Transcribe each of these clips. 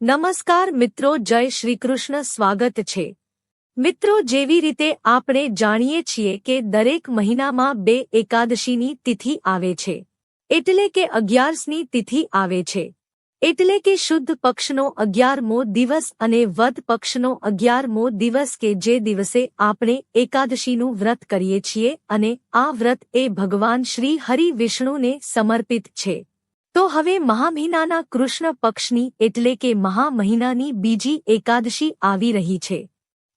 નમસ્કાર મિત્રો, જય શ્રી કૃષ્ણ, સ્વાગત છે. મિત્રો, જેવી રીતે આપણે જાણીએ છીએ કે દરેક મહિનામાં બે એકાદશીની તિથિ આવે છે, એટલે કે અગિયારસની તિથિ આવે છે. એટલે કે શુદ્ધ પક્ષનો અગિયારમો દિવસ અને વદ પક્ષનો અગિયારમો દિવસ કે જે દિવસે આપણે એકાદશીનું વ્રત કરીએ છીએ અને આ વ્રત એ ભગવાન શ્રી હરિ વિષ્ણુને સમર્પિત છે. તો હવે મહામહિનાના કૃષ્ણ પક્ષની એટલે કે મહામહિનાની બીજી એકાદશી આવી રહી છે,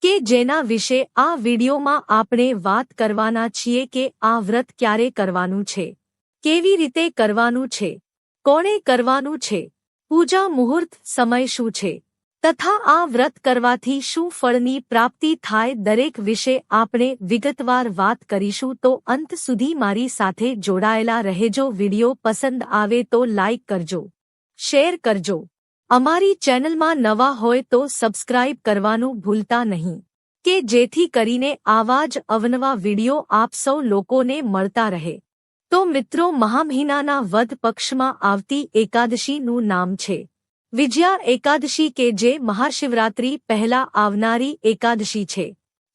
કે જેના વિશે આ વિડીયોમાં આપણે વાત કરવાના છીએ કે આ વ્રત ક્યારે કરવાનું છે, કેવી રીતે કરવાનું છે, કોણે કરવાનું છે, પૂજા મુહૂર્ત સમય શું છે તથા આ વ્રત કરવાથી શું ફળની પ્રાપ્તિ થાય દરેક વિશે આપણે વિગતવાર વાત કરીશું. તો અંત સુધી મારી સાથે જોડાયેલા રહેજો. વિડિયો પસંદ આવે તો લાઇક કરજો, શેર કરજો. અમારી ચેનલમાં નવા હોય તો સબસ્ક્રાઇબ કરવાનું ભૂલતા નહીં, કે જેથી કરીને આવા જ અવનવા વિડિયો આપ સૌ લોકોને મળતા રહે. તો મિત્રો, મહામહિનાના વધ પક્ષમાં આવતી એકાદશીનું નામ છે. વિજયા એકાદશી કે જે મહાશિવરાત્રી પહેલા આવનારી એકાદશી છે.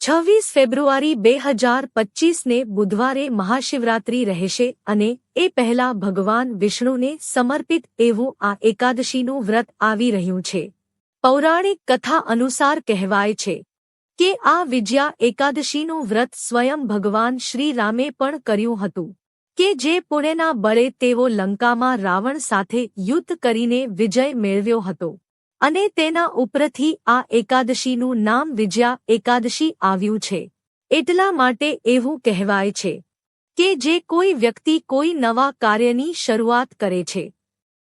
છવ્વીસ ફેબ્રુઆરી બે હજાર પચ્ચીસને બુધવારે મહાશિવરાત્રી રહેશે અને એ પહેલા ભગવાન વિષ્ણુને સમર્પિત એવું આ એકાદશીનું વ્રત આવી રહ્યું છે. પૌરાણિક કથા અનુસાર કહેવાય છે કે આ વિજયા એકાદશીનું વ્રત સ્વયં ભગવાન શ્રીરામે પણ કર્યું હતું. કે જે પુણેના બળે તેઓ લંકામાં રાવણ સાથે યુદ્ધ કરીને વિજય મેળવ્યો હતો. અને તેના ઉપરથી આ એકાદશીનું નામ વિજયા એકાદશી આવ્યું છે. એટલા માટે એવું કહેવાય છે કે જે કોઈ વ્યક્તિ કોઈ નવા કાર્યની શરૂઆત કરે છે.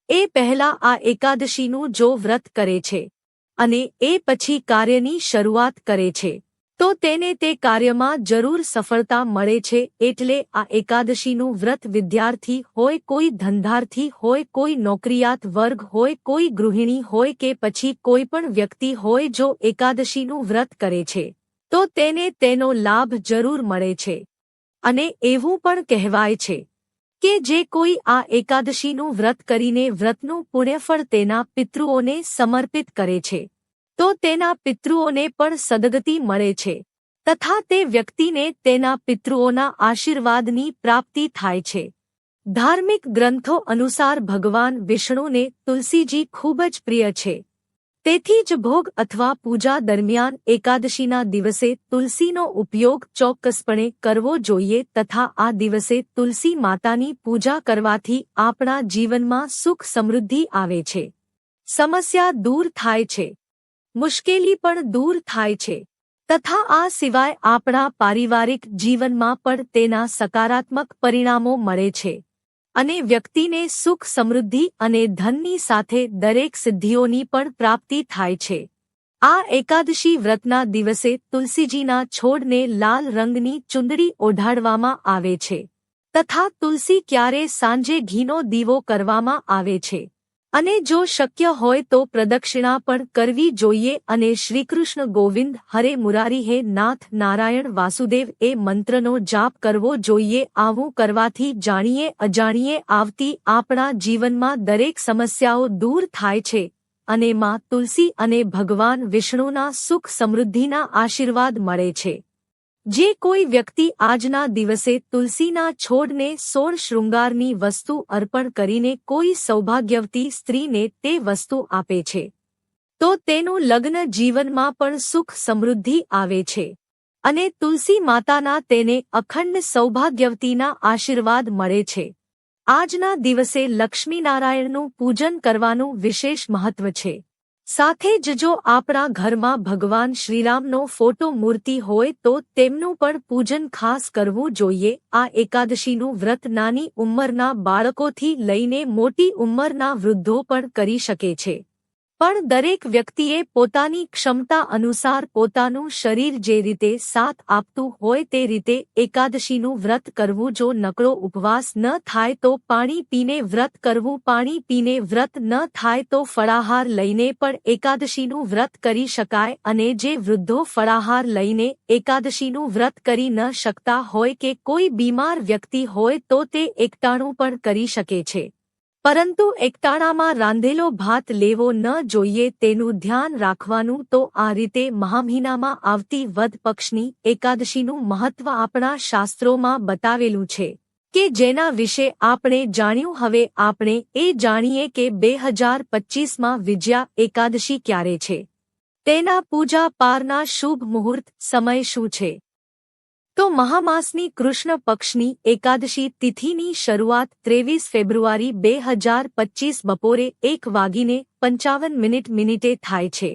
એ પહેલા આ એકાદશીનું જો વ્રત કરે છે. અને એ પછી કાર્યની શરૂઆત કરે છે. તો તેને તે કાર્યમાં જરૂર સફળતા મળે છે એટલે આ એકાદશીનું વ્રત વિદ્યાર્થી હોય કોઈ ધંધાર્થી હોય કોઈ નોકરિયાત વર્ગ હોય કોઈ ગૃહિણી હોય કે પછી કોઈ પણ વ્યક્તિ હોય જો એકાદશીનું વ્રત કરે છે, તો તેને તેનો લાભ જરૂર મળે છે. અને એવું પણ કહેવાય છે કે જે કોઈ આ એકાદશીનું વ્રત કરીને વ્રતનું પુણ્યફળ તેના પિતૃઓને સમર્પિત કરે છે. તો તેના પિતૃઓને પણ સદગતિ મળે છે. તથા તે વ્યક્તિને તેના પિતૃઓના આશીર્વાદની પ્રાપ્તિ થાય છે. ધાર્મિક ગ્રંથો અનુસાર ભગવાન વિષ્ણુને તુલસીજી ખૂબ જ પ્રિય છે. તેથી જ ભોગ અથવા પૂજા દરમિયાન એકાદશીના દિવસે તુલસીનો ઉપયોગ ચોક્કસપણે કરવો જોઈએ તથા આ દિવસે તુલસી માતાની પૂજા કરવાથી આપણા જીવનમાં સુખ સમૃદ્ધિ આવે છે. સમસ્યા દૂર થાય છે. મુશ્કેલી પણ દૂર થાય છે. તથા આ સિવાય આપણા પારિવારિક જીવનમાં પણ તેના સકારાત્મક પરિણામો મળે છે. અને વ્યક્તિને સુખ, સમૃદ્ધિ અને ધનની સાથે દરેક સિદ્ધિઓની પણ પ્રાપ્તિ થાય છે. આ એકાદશી વ્રતના દિવસે તુલસીજીના છોડને લાલ રંગની ચુંદડી ઓઢાડવામાં આવે છે. તથા તુલસી ક્યારે સાંજે ઘીનો દીવો કરવામાં આવે છે. અને જો શક્ય હોય તો પ્રદક્ષિણા પણ કરવી જોઈએ અને શ્રીકૃષ્ણ ગોવિંદ હરે મુરારી હે નાથ નારાયણ વાસુદેવ એ મંત્રનો જાપ કરવો જોઈએ. આવું કરવાથી જાણીએ અજાણીએ આવતી આપણા જીવનમાં દરેક સમસ્યાઓ દૂર થાય છે અને માં તુલસી અને ભગવાન વિષ્ણુના સુખ સમૃદ્ધિના આશીર્વાદ મળે છે. જે કોઈ વ્યક્તિ આજના દિવસે તુલસીના છોડને સોળ શૃંગારની વસ્તુ અર્પણ કરીને કોઈ સૌભાગ્યવતી સ્ત્રીને તે વસ્તુ આપે છે, તો તેનું લગ્ન જીવનમાં પણ સુખ સમૃદ્ધિ આવે છે. અને તુલસી માતાના તેને અખંડ સૌભાગ્યવતીના આશીર્વાદ મળે છે. આજના દિવસે લક્ષ્મીનારાયણનું પૂજન કરવાનું વિશેષ મહત્વ છે. સાથે જ જો આપણા ઘરમાં ભગવાન શ્રીરામનો ફોટો મૂર્તિ હોય તો તેમનું પણ પૂજન ખાસ કરવું જોઈએ. આ એકાદશીનું વ્રત નાની ઉંમરના બાળકોથી લઈને મોટી ઉંમરના વૃદ્ધો પણ કરી શકે છે. પણ દરેક વ્યક્તિએ પોતાની ક્ષમતા અનુસાર પોતાનું શરીર જે રીતે સાથ આપતું હોય તે રીતે એકાદશીનું વ્રત કરવું જો નકળો ઉપવાસ ન થાય તો પાણી પીને વ્રત કરવું, પાણી પીને વ્રત ન થાય તો ફળાહાર લઈને પણ એકાદશીનું વ્રત કરી શકાય અને જે વૃદ્ધો ફળાહાર લઈને એકાદશીનું વ્રત કરી ન શકતા હોય કે કોઈ બીમાર વ્યક્તિ હોય તો તે એકટાણું પણ કરી શકે છે. પરંતુ એકટાણામાં રાંધેલો ભાત લેવો ન જોઈએ તેનું ધ્યાન રાખવાનું તો આ રીતે મહામહિનામાં આવતી વદ પક્ષની એકાદશીનું મહત્વ આપણા શાસ્ત્રોમાં બતાવેલું છે, કે જેના વિશે આપણે જાણ્યું હવે આપણે એ જાણીએ કે બે હજાર પચ્ચીસમાં વિજયા એકાદશી ક્યારે છે, તેના પૂજા પારના શુભ મુહૂર્ત સમય શું છે તો મહામાસની કૃષ્ણ પક્ષની એકાદશી તિથિની શરૂઆત ત્રેવીસ ફેબ્રુઆરી બે હજાર પચ્ચીસ બપોરે એક વાગીને પંચાવન મિનિટ મિનિટે થાય છે.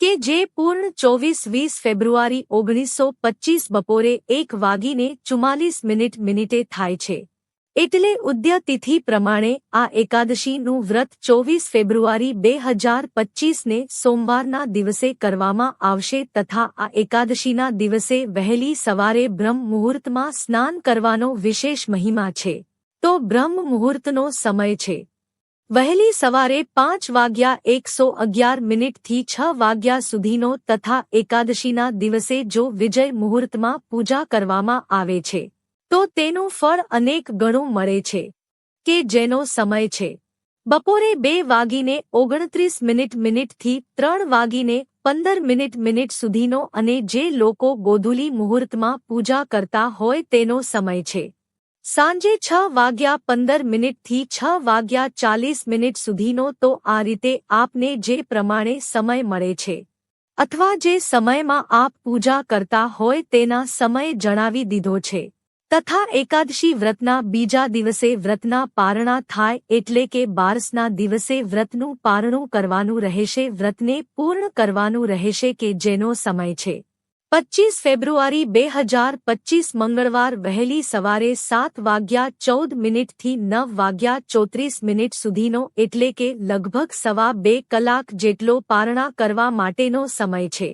કે જે પૂર્ણ ચોવીસ વીસ ફેબ્રુઆરી ઓગણીસો પચ્ચીસ બપોરે એક વાગીને ચુમ્માલીસ મિનિટ મિનિટે થાય છે. એટલે ઉદ્ય તિથિ પ્રમાણે આ એકાદશીનું વ્રત ચોવીસ ફેબ્રુઆરી બે હજાર પચ્ચીસને સોમવારના દિવસે કરવામાં આવશે તથા આ એકાદશીના દિવસે વહેલી સવારે બ્રહ્મ મુહૂર્તમાં સ્નાન કરવાનો વિશેષ મહિમા છે. તો બ્રહ્મ મુહૂર્તનો સમય છે. વહેલી સવારે પાંચ વાગ્યા એકસો અગિયાર મિનિટથી છ વાગ્યા સુધીનો તથા એકાદશીના દિવસે જો વિજય મુહૂર્તમાં પૂજા કરવામાં આવે છે. તો તેનું ફળ અનેક ગણું મળે છે, કે જેનો સમય છે. બપોરે બે વાગીને ઓગણત્રીસ મિનિટ મિનિટથી ત્રણ વાગીને પંદર મિનિટ મિનિટ સુધીનો અને જે લોકો ગોધુલી મુહૂર્તમાં પૂજા કરતા હોય તેનો સમય છે. સાંજે છ વાગ્યા પંદર મિનિટથી છ વાગ્યા ચાલીસ મિનિટ સુધીનો તો આ રીતે આપને જે પ્રમાણે સમય મળે છે, અથવા જે સમયમાં આપ પૂજા કરતા હોય તેના સમય જણાવી દીધો છે. તથા એકાદશી વ્રતના બીજા દિવસે વ્રતના પારણા થાય એટલે કે બારસના દિવસે વ્રતનું પારણું કરવાનું રહેશે, વ્રતને પૂર્ણ કરવાનું રહેશે કે જેનો સમય છે. પચ્ચીસ ફેબ્રુઆરી બે હજાર પચ્ચીસ મંગળવાર વહેલી સવારે સાત વાગ્યા ચૌદ મિનિટથી નવ વાગ્યા ચોત્રીસ મિનિટ સુધીનો એટલે કે લગભગ સવા બે કલાક જેટલો પારણા કરવા માટેનો સમય છે.